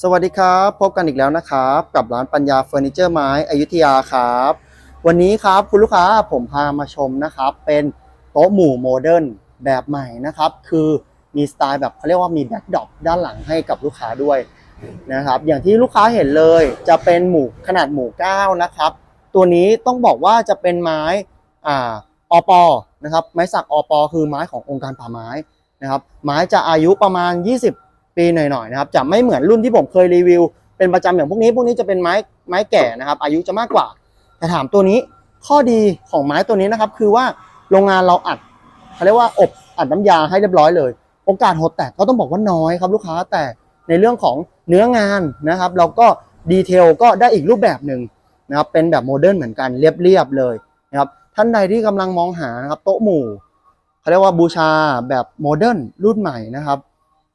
สวัสดีครับ พบกันอีกแล้วนะครับ กับร้านปัญญาเฟอร์นิเจอร์ไม้อยุธยาครับ วันนี้ครับคุณลูกค้าผมพามาชมนะครับ เป็นโต๊ะหมู่โมเดิร์นแบบใหม่นะครับ คือมีสไตล์แบบเขาเรียกว่ามีแบ็คดรอปด้านหลังให้กับลูกค้าด้วยนะครับ อย่างที่ลูกค้าเห็นเลยจะเป็นหมู่ขนาดหมู่9นะครับ ตัวนี้ต้องบอกว่าจะเป็นไม้อ่าอปอนะครับไม้สักอปอคือไม้ขององค์การป่าไม้นะครับไม้จะอายุประมาณ 20 ปีหน่อยๆนะครับจะไม่เหมือนรุ่นที่ผมเคยรีวิว เป็นประจำอย่างพวกนี้พวกนี้จะเป็นไม้ไม้แก่นะครับ อายุจะมากกว่า แต่ถามตัวนี้ข้อดีของไม้ตัวนี้นะครับ คือว่าโรงงานเราอัดเขาเรียกว่าอบอัดน้ำยาให้เรียบร้อยเลย โอกาสหดแตกก็ต้องบอกว่าน้อยครับลูกค้าแต่ในเรื่องของเนื้องานนะครับ เราก็ดีเทลก็ได้อีกรูปแบบหนึ่งนะครับเป็นแบบโมเดิร์นเหมือนกันเรียบๆเลยนะครับท่านใดที่กำลังมองหานะครับโต๊ะหมู่เขาเรียกว่าบูชาแบบโมเดิร์นรุ่นใหม่นะครับ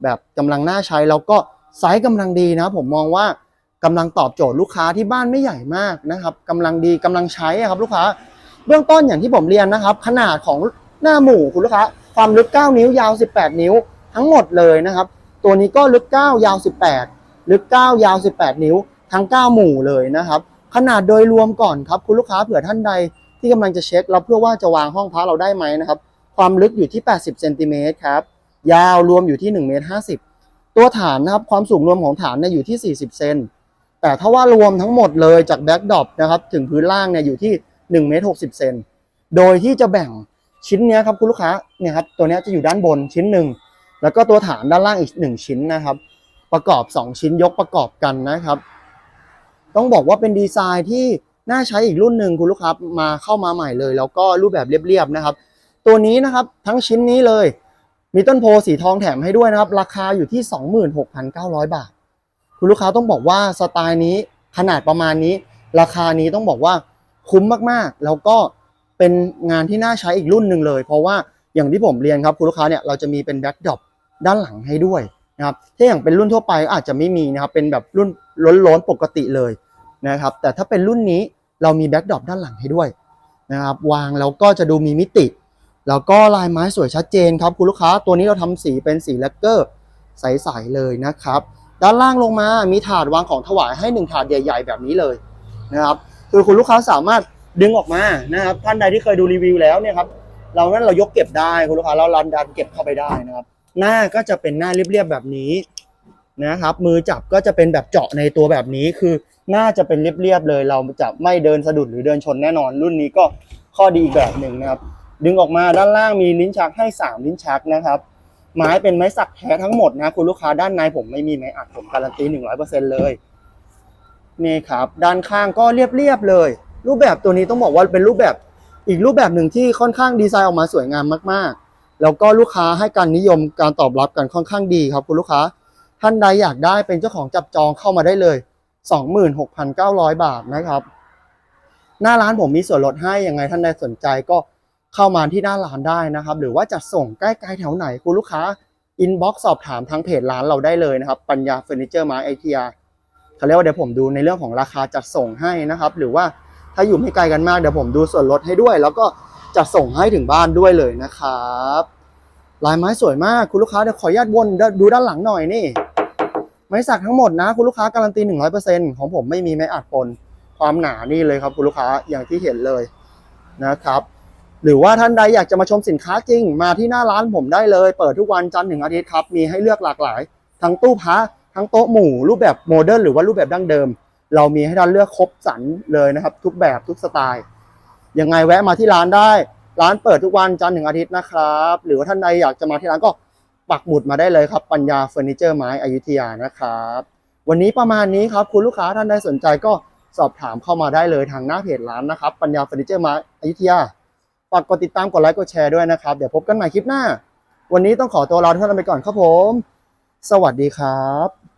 แบบกำลังน่าใช้แล้วก็ไซส์กำลังดีนะผมมองว่ากำลังตอบโจทย์ลูกค้าที่บ้านไม่ใหญ่มากนะครับกำลังดีกำลังใช้อะครับลูกค้า เบื้องต้นอย่างที่ผมเรียนนะครับ ขนาดของหน้าหมู่คุณลูกค้า ความลึก 9 นิ้วยาว 18 นิ้วทั้งหมดเลยนะครับ ตัวนี้ก็ลึก 9 ยาว 18 ลึก 9 ยาว 18 นิ้ว ทั้ง 9 หมู่เลยนะครับ ขนาดโดยรวมก่อนครับคุณลูกค้าเผื่อท่านใดที่กำลังจะเช็คแล้วเพื่อว่าจะวางห้องพักเราได้ไหมนะครับ ความลึกอยู่ที่ 80 เซนติเมตรครับ ยาวรวมอยู่ที่1เมตร50ตัวฐานนะครับความสูงรวมของฐานเนี่ยอยู่ที่ 40 เซนแต่ถ้าว่ารวมทั้งหมดเลยจากแบ็กดรอปนะครับถึงพื้นล่างเนี่ยอยู่ที่1เมตร60เซนโดยที่จะแบ่งชิ้นเนี้ยครับคุณลูกค้าเนี่ยครับตัวเนี้ยจะอยู่ด้านบนชิ้นหนึ่งแล้วก็ตัวฐานด้านล่างอีกหนึ่งชิ้นนะครับ ประกอบ 2 ชิ้นยกประกอบกันนะครับ ต้องบอกว่าเป็นดีไซน์ที่น่าใช้อีกรุ่นหนึ่งคุณลูกค้ามาเข้ามาใหม่เลย แล้วก็รูปแบบเรียบๆนะครับ ตัวนี้นะครับทั้งชิ้นนี้เลย มีต้นโพสีทองแถมให้ด้วยนะครับ ราคาอยู่ที่ 26,900 บาท คุณลูกค้าต้องบอกว่าสไตล์นี้ขนาดประมาณนี้ ราคานี้ต้องบอกว่าคุ้มมากๆ แล้วก็เป็นงานที่น่าใช้อีกรุ่นหนึ่งเลย เพราะว่าอย่างที่ผมเรียนครับคุณลูกค้าเนี่ยเราจะมีเป็นแบ็คดรอปด้านหลังให้ด้วยนะครับถ้าอย่างเป็นรุ่นทั่วไปอาจจะไม่มีนะครับเป็นแบบรุ่นล้นๆปกติเลยนะครับ แต่ถ้าเป็นรุ่นนี้เรามีแบ็คดรอปด้านหลังให้ด้วยนะครับวางแล้วก็จะดูมีมิติ แล้วก็ลายไม้สวยชัดเจนครับคุณลูกค้าตัวนี้เราทำสีเป็นสีแลกเกอร์ใสๆเลยนะครับ ด้านล่างลงมามีถาดวางของถวายให้หนึ่งถาดใหญ่ ๆ แบบนี้เลยนะครับคือคุณลูกค้าสามารถดึงออกมานะครับท่านใดที่เคยดูรีวิวแล้วเนี่ยครับเรานั้นเรายกเก็บได้คุณลูกค้าเราลันดันเก็บเข้าไปได้นะครับ หน้าก็จะเป็นหน้าเรียบๆแบบนี้นะครับ มือจับก็จะเป็นแบบเจาะในตัวแบบนี้คือหน้าจะเป็นเรียบๆเลย เราจะไม่เดินสะดุดหรือเดินชนแน่นอน รุ่นนี้ก็ข้อดีอีกแบบหนึ่งนะครับ ดึงออกมาด้านล่างมีลิ้นชักให้ 3 ลิ้นชักนะครับไม้เป็นไม้สักแท้ทั้งหมดนะคุณลูกค้าด้านในผมไม่มีไม้อัดผมการันตี100%เลยนี่ครับ ด้านข้างก็เรียบๆเลย รูปแบบตัวนี้ต้องบอกว่าเป็นรูปแบบอีกรูปแบบหนึ่งที่ค่อนข้างดีไซน์ออกมาสวยงามมากๆ แล้วก็ลูกค้าให้การนิยมการตอบรับกันค่อนข้างดีครับคุณลูกค้า ท่านใดอยากได้เป็นเจ้าของจับจองเข้ามาได้เลย 26,900 บาทนะครับ หน้าร้านผมมีส่วนลดให้ยังไงท่านใดสนใจก็ เข้ามาที่หน้าร้านได้นะครับ หรือว่าจะส่งใกล้ๆแถวไหนคุณลูกค้าอินบ็อกซ์สอบถามทางเพจร้านเราได้เลยนะครับ ปัญญาเฟอร์นิเจอร์ม้ไอทียเขาเรียกว่าเดี๋ยวผมดูในเรื่องของราคาจัดส่งให้นะครับ หรือว่าถ้าอยู่ไม่ไกลกันมากเดี๋ยวผมดูส่วนลดให้ด้วย แล้วก็จัดส่งให้ถึงบ้านด้วยเลยนะครับลายไม้สวยมากคุณลูกค้าเดี๋ยวขออนุญาตวนดูด้านหลังหน่อยนี่ ไม้สักทั้งหมดนะ คุณลูกค้าการันตี 100%ของผมไม่มีไม้อัดปนความหนานี่เลยครับคุณลูกค้าอย่างที่เห็นเลยนะครับ หรือว่าท่านใดอยากจะมาชมสินค้าจริง มาที่หน้าร้านผมได้เลย เปิดทุกวันจันทร์ถึงอาทิตย์ครับ มีให้เลือกหลากหลาย ทั้งตู้พระทั้งโต๊ะหมู่รูปแบบโมเดิร์นหรือว่ารูปแบบดั้งเดิม เรามีให้ท่านเลือกครบสรรเลยนะครับ ทุกแบบทุกสไตล์ยังไงแวะมาที่ร้านได้ ร้านเปิดทุกวันจันทร์ถึงอาทิตย์นะครับ หรือว่าท่านใดอยากจะมาที่ร้านก็ปักหมุดมาได้เลยครับ ปัญญาเฟอร์นิเจอร์ไม้อยุธยานะครับ วันนี้ประมาณนี้ครับ คุณลูกค้าท่านใดสนใจก็สอบถามเข้ามาได้เลยทางหน้าเพจร้านนะครับ ปัญญาเฟอร์นิเจอร์ไม้อยุธยาากกดติดตามกดไลค์กดแชร์ด้วยนะครับ เดี๋ยวพบกันใหม่คลิปหน้า วันนี้ต้องขอตัวลาทุกท่านไปก่อนครับผม สวัสดีครับ